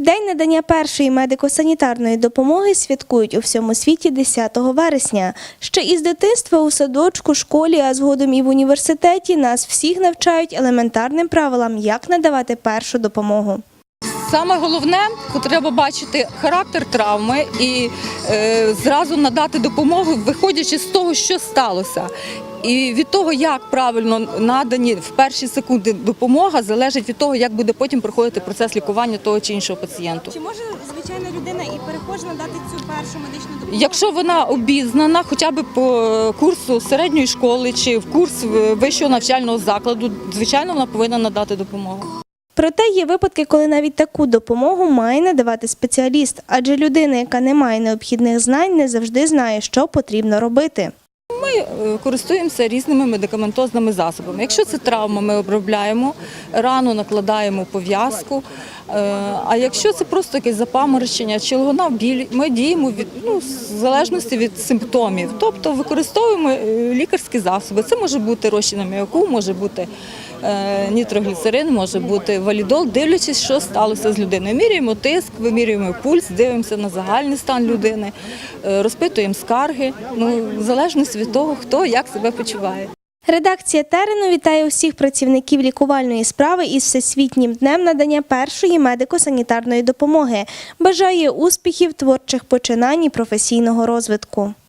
День надання першої медико-санітарної допомоги святкують у всьому світі 10 вересня. Ще із дитинства у садочку, школі, а згодом і в університеті нас всіх навчають елементарним правилам, як надавати першу допомогу. Саме головне, то треба бачити характер травми і е, зразу надати допомогу, виходячи з того, що сталося. І від того, як правильно надані в перші секунди допомога, залежить від того, як буде потім проходити процес лікування того чи іншого пацієнту. Чи може звичайна людина і перехожа надати цю першу медичну допомогу? Якщо вона обізнана, хоча б по курсу середньої школи чи в курс вищого навчального закладу, звичайно, вона повинна надати допомогу. Проте є випадки, коли навіть таку допомогу має надавати спеціаліст, адже людина, яка не має необхідних знань, не завжди знає, що потрібно робити. Ми е, користуємося різними медикаментозними засобами. Якщо це травма, ми обробляємо рану, накладаємо пов'язку. Е, А якщо це просто якесь запаморочення чи головна біль, ми діємо від ну, в залежності від симптомів. Тобто використовуємо е, лікарські засоби. Це може бути розчин аміаку, може бути е, нітрогліцерин, може бути валідол, дивлячись, що сталося з людиною. Міряємо тиск, вимірюємо пульс, дивимося на загальний стан людини, розпитуємо скарги. Ну, в залежності від того, хто як себе почуває. Редакція Терену вітає усіх працівників лікувальної справи із Всесвітнім днем надання першої медико-санітарної допомоги. Бажає успіхів, творчих починань і професійного розвитку.